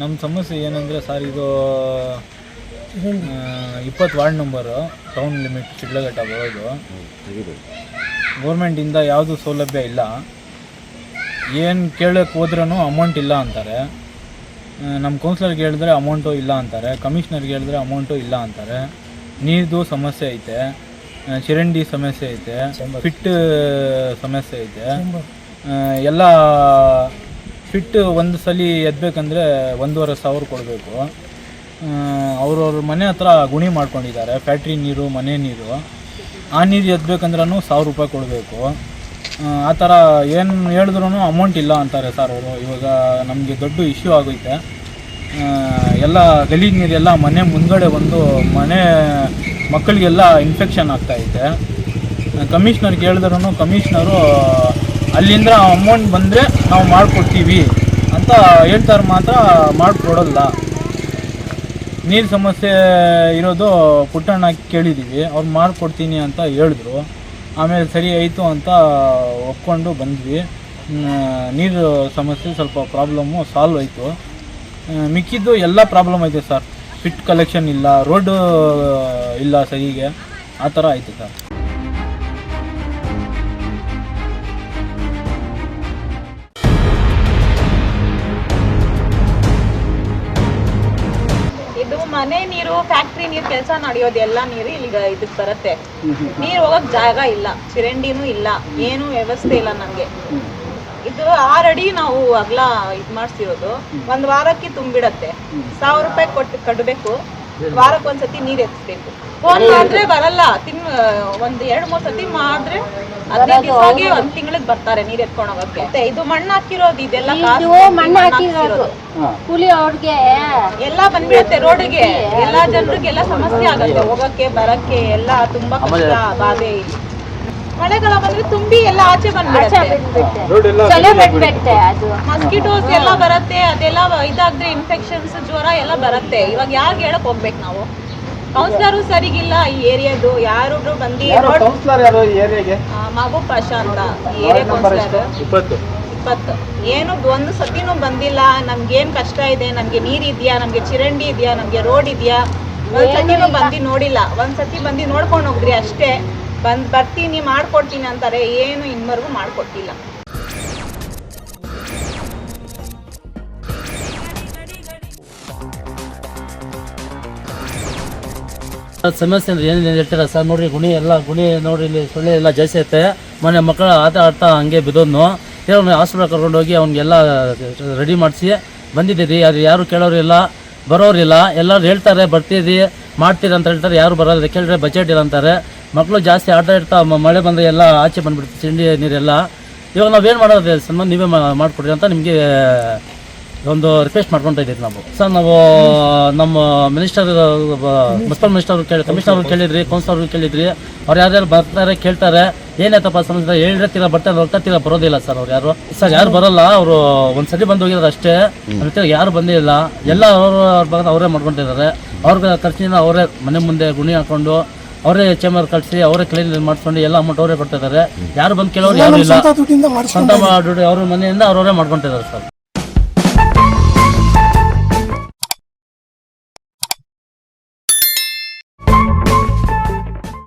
ನಮ್ಮ ಸಮಸ್ಯೆ ಏನಂದರೆ ಸರ್ ಇದು ಇಪ್ಪತ್ತು ward number town limit Chidlaghatta ಬರೋದು ಗೌರ್ಮೆಂಟಿಂದ ಯಾವುದು ಸೌಲಭ್ಯ ಇಲ್ಲ. ಏನು ಕೇಳೋಕ್ಕೆ ಹೋದ್ರೂ ಅಮೌಂಟ್ ಇಲ್ಲ ಅಂತಾರೆ. ನಮ್ಮ ಕೌನ್ಸಿಲರ್ಗೆ ಹೇಳಿದ್ರೆ ಅಮೌಂಟು ಇಲ್ಲ ಅಂತಾರೆ. ಕಮಿಷ್ನರ್ಗೆ ಹೇಳಿದ್ರೆ ಅಮೌಂಟು ಇಲ್ಲ ಅಂತಾರೆ. ನೀರ್ದು ಸಮಸ್ಯೆ ಐತೆ. ಚಿರಂಡಿ ಸಮಸ್ಯೆ ಐತೆ. ಫಿಟ್ ಸಮಸ್ಯೆ ಐತೆ. ಎಲ್ಲ ಫಿಟ್ ಒಂದು ಸಲ ಎದ್ಬೇಕಂದ್ರೆ ಒಂದೂವರೆ ಸಾವಿರ ಕೊಡಬೇಕು. ಅವ್ರವ್ರ ಮನೆ ಹತ್ರ ಗುಣಿ ಮಾಡ್ಕೊಂಡಿದ್ದಾರೆ. ಫ್ಯಾಕ್ಟ್ರಿ ನೀರು, ಮನೆ ನೀರು. ಆ ನೀರು ಎದ್ಬೇಕಂದ್ರೂ ಸಾವಿರ ರೂಪಾಯಿ ಕೊಡಬೇಕು. ಆ ಥರ ಏನು ಹೇಳಿದ್ರೂ ಅಮೌಂಟ್ ಇಲ್ಲ ಅಂತಾರೆ ಸರ್ ಅವರು. ಇವಾಗ ನಮಗೆ ದೊಡ್ಡ ಇಶ್ಯೂ ಆಗೈತೆ ಎಲ್ಲ ಗಲೀಜು ನೀರೆಲ್ಲ ಮನೆ ಮುಂದ್ಗಡೆ ಬಂದು ಮನೆ ಮಕ್ಕಳಿಗೆಲ್ಲ ಇನ್ಫೆಕ್ಷನ್ ಆಗ್ತಾಯಿದೆ ಕಮಿಷ್ನರ್ಗೆ ಹೇಳಿದ್ರೂ ಕಮಿಷ್ನರು ಅಲ್ಲಿಂದ ಅಮೌಂಟ್ ಬಂದರೆ ನಾವು ಮಾಡಿಕೊಡ್ತೀವಿ ಅಂತ ಹೇಳ್ತಾರೆ ಮಾತ್ರ ಮಾಡಿಕೊಡಲ್ಲ. ನೀರು ಸಮಸ್ಯೆ ಇರೋದು ಪುಟ್ಟಣ್ಣ ಕೇಳಿದ್ದೀವಿ ಅವ್ರು ಮಾಡಿಕೊಡ್ತೀನಿ ಅಂತ ಹೇಳಿದ್ರು. ಆಮೇಲೆ ಸರಿ ಆಯಿತು ಅಂತ ಒಪ್ಕೊಂಡು ಬಂದ್ವಿ. ನೀರು ಸಮಸ್ಯೆ ಸ್ವಲ್ಪ ಪ್ರಾಬ್ಲಮ್ಮು ಸಾಲ್ವ್ ಆಯಿತು. ಮಿಕ್ಕಿದ್ದು ಎಲ್ಲ ಪ್ರಾಬ್ಲಮ್ ಐತೆ ಸರ್. ಫಿಟ್ ಕಲೆಕ್ಷನ್ ಇಲ್ಲ, ರೋಡ್ ಇಲ್ಲ ಸರಿಗೆ. ಆ ಥರ ಆಯಿತು ಸರ್. ಮನೆ ನೀರು ಫ್ಯಾಕ್ಟ್ರಿ ನೀರು ಕೆಲಸ ನಡೆಯೋದು ಎಲ್ಲ ನೀರು ಇಲ್ಲಿ ಇದಕ್ ಬರುತ್ತೆ. ನೀರು ಹೋಗಕ್ ಜಾಗ ಇಲ್ಲ ಚರಂಡಿನೂ ಇಲ್ಲ ಏನು ವ್ಯವಸ್ಥೆ ಇಲ್ಲ ನಮ್ಗೆ. ಇದು ಆರ್ ಅಡಿ ನಾವು ಅಗ್ಲ ಇದ್ ಮಾಡ್ಸಿರೋದು ಒಂದ್ ವಾರಕ್ಕೆ ತುಂಬಿಡತ್ತೆ. ಸಾವಿರ ರೂಪಾಯಿ ಕೊಟ್ಟು ಕಟ್ಟಬೇಕು ವಾರಕ್ಕೆ ಒಂದ್ಸತಿ ನೀರ್ ಎತ್ತಿಸ್ಬೇಕು ಫೋನ್ ಮಾಡಿದ್ರೆ ಬರಲ್ಲ. ತಿನ್ ಒಂದ್ ಎರಡ್ ಮೂರ್ ಸತಿ ಮಾಡಿದ್ರೆ ಹದಿನೈದು ದಿವಸಗೆ ಒಂದ್ ತಿಂಗಳಿಗೆ ಬರ್ತಾರೆ ನೀರ್ ಎತ್ಕೊಂಡು ಹೋಗಕ್ಕೆ. ಮತ್ತೆ ಇದು ಮಣ್ಣು ಹಾಕಿರೋದು ಇದೆಲ್ಲ ಕಾಸು ಮಣ್ಣು ಹಾಕಿರೋದು. ಕೂಲಿ ಅವ್ರಿಗೆ ಎಲ್ಲ ಬಂದ್ಬಿಡುತ್ತೆ ರೋಡ್ಗೆ. ಎಲ್ಲಾ ಜನರಿಗೆಲ್ಲ ಸಮಸ್ಯೆ ಆಗುತ್ತೆ. ಹೋಗಕ್ಕೆ ಬರಕ್ಕೆ ಎಲ್ಲಾ ತುಂಬಾ ಕಷ್ಟ ಬಾಧೆ. ಇಲ್ಲಿ ಮಳೆಗಾಲ ಬಂದ್ರೆ ತುಂಬಿ ಎಲ್ಲ ಆಚೆ ಬಂದ್ಬಿಡುತ್ತೆ. ಮಸ್ಕಿಟೋಸ್ ಎಲ್ಲ ಬರುತ್ತೆ ಅದೆಲ್ಲ ಇದಾದ್ರೆ ಇನ್ಫೆಕ್ಷನ್ಸ್ ಜ್ವರ ಎಲ್ಲ ಬರುತ್ತೆ. ಇವಾಗ ಯಾರು ಹೇಳಕ್ ಹೋಗ್ಬೇಕು ನಾವು? ಕೌನ್ಸಿಲರು ಸರಿಗಿಲ್ಲ ಈ ಏರಿಯಾದು. ಯಾರು ಬಂದಿ ಮಗು ಕೌನ್ಸಿಲರ್ ಯಾರು ಈ ಏರಿಯಾಗೆ? ಪಾಷಾ ಅಂತ ಈ ಏರಿಯಾ ಕೌನ್ಸಿಲರ್ ಇಪ್ಪತ್ತು. ಏನು ಒಂದು ಸತಿನೂ ಬಂದಿಲ್ಲ. ನಮ್ಗೆ ಏನ್ ಕಷ್ಟ ಇದೆ? ನಮ್ಗೆ ನೀರ್ ಇದೆಯಾ? ನಮ್ಗೆ ಚಿರಂಡಿ ಇದೆಯಾ? ನಮ್ಗೆ ರೋಡ್ ಇದೆಯಾ? ಒಂದ್ ಸತಿನೂ ಬಂದು ನೋಡಿಲ್ಲ. ಒಂದ್ ಸತಿ ಬಂದು ನೋಡ್ಕೊಂಡು ಹೋಗ್ರಿ ಅಷ್ಟೇ. ಬಂದ್ ಬರ್ತೀನಿ ಮಾಡ್ಕೊಡ್ತೀನಿ ಅಂತಾರೆ, ಏನು ಇನ್ವರೆಗೂ ಮಾಡ್ಕೊಟ್ಟಿಲ್ಲ. ಸಮಸ್ಯೆ ಅಂದ್ರೆ ಏನೇನು ಹೇಳ್ತೀರಾ? ಸರ್, ನೋಡ್ರಿ, ಗುಣಿ ಎಲ್ಲ, ಗುಣಿ ನೋಡ್ರಿ ಇಲ್ಲಿ ಸೊಳ್ಳೆ ಎಲ್ಲ ಜಾಸ್ತಿ ಐತೆ. ಮನೆ ಮಕ್ಕಳು ಆಟ ಆಡ್ತಾ ಹಂಗೆ ಬಿದ್ದೋದ್ನು. ಅವ್ನು ಹಾಸ್ಪಿಟಲ್ ಕರ್ಕೊಂಡೋಗಿ ಅವ್ನಿಗೆಲ್ಲ ರೆಡಿ ಮಾಡಿಸಿ ಬಂದಿದ್ದೀರಿ. ಯಾರು ಯಾರು ಕೇಳೋರಿಲ್ಲ, ಬರೋರಿಲ್ಲ. ಎಲ್ಲರೂ ಹೇಳ್ತಾರೆ, ಬರ್ತೀರಿ, ಮಾಡ್ತೀರಿ ಅಂತ ಹೇಳ್ತಾರೆ. ಯಾರು ಬರೋದಿಲ್ಲ. ಕೇಳಿದ್ರೆ ಬಜೆಟ್ ಇಲ್ಲ ಅಂತಾರೆ. ಮಕ್ಕಳು ಜಾಸ್ತಿ ಆಡ್ತಾ ಇರ್ತಾವ ಮಳೆ ಬಂದರೆ ಎಲ್ಲ ಆಚೆ ಬಂದ್ಬಿಡುತ್ತೆ ಚಂಡಿ ನೀರೆಲ್ಲ. ಇವಾಗ ನಾವೇನು ಮಾಡೋದು ಸನ್ಮಾನ ನೀವೇ ಮಾಡಿಕೊಡ್ರಿ ಅಂತ ನಿಮಗೆ ಒಂದು ರಿಕ್ವೆಸ್ಟ್ ಮಾಡ್ಕೊತಾ ಇದ್ದೀವಿ ನಾವು. ಸರ್ ನಾವು ನಮ್ಮ ಮಿನಿಸ್ಟರ್ ಮುನ್ಸಿಪಲ್ ಮಿನಿಸ್ಟರ್ ಕೇಳಿ ಕಮಿಷನರ್ ಕೇಳಿದ್ರಿ ಕೌನ್ಸಿಲರ್ ಕೇಳಿದ್ರಿ. ಅವ್ರು ಯಾರ್ಯಾರು ಬರ್ತಾರೆ ಕೇಳ್ತಾರೆ. ಏನಾಯ್ತಪ್ಪ ಸಮಸ್ಯೆ? ಹೇಳಿದ್ರೆ ತೀರ ಬರ್ತಾರೆ ಹೊರಟ ತೀರ ಬರೋದಿಲ್ಲ ಸರ್ ಅವ್ರು ಯಾರು. ಸರ್ ಯಾರು ಬರಲ್ಲ ಅವರು ಒಂದ್ಸರಿ ಬಂದು ಹೋಗಿರೋದು ಅಷ್ಟೇ. ಅದಕ್ಕೆ ಯಾರು ಬಂದಿಲ್ಲ ಎಲ್ಲ ಅವರು ಅವ್ರ ಭಾಗದ ಅವರೇ ಮಾಡ್ಕೊಂಡಿದ್ದಾರೆ. ಅವ್ರಿಗೆ ಖರ್ಚಿನ ಅವರೇ ಮನೆ ಮುಂದೆ ಗುಣಿ ಹಾಕೊಂಡು ಅವರೇ ಚೇಂಬರ್ ಕಳಿಸಿ ಅವರೇ ಕ್ಲೀನ್ ಮಾಡ್ಕೊಂಡು ಎಲ್ಲ ಅಮೌಂಟ್ ಅವರೇ ಕೊಡ್ತಿದ್ದಾರೆ ಯಾರು ಬಂದು ಕೇಳೋರು ಯಾರು ಇಲ್ಲ. ಸ್ವಂತ ದುಡ್ಡು ಅವ್ರ ಮನೆಯಿಂದ ಅವ್ರವರೇ ಮಾಡ್ಕೊಂಡಿದ್ದಾರೆ ಸರ್.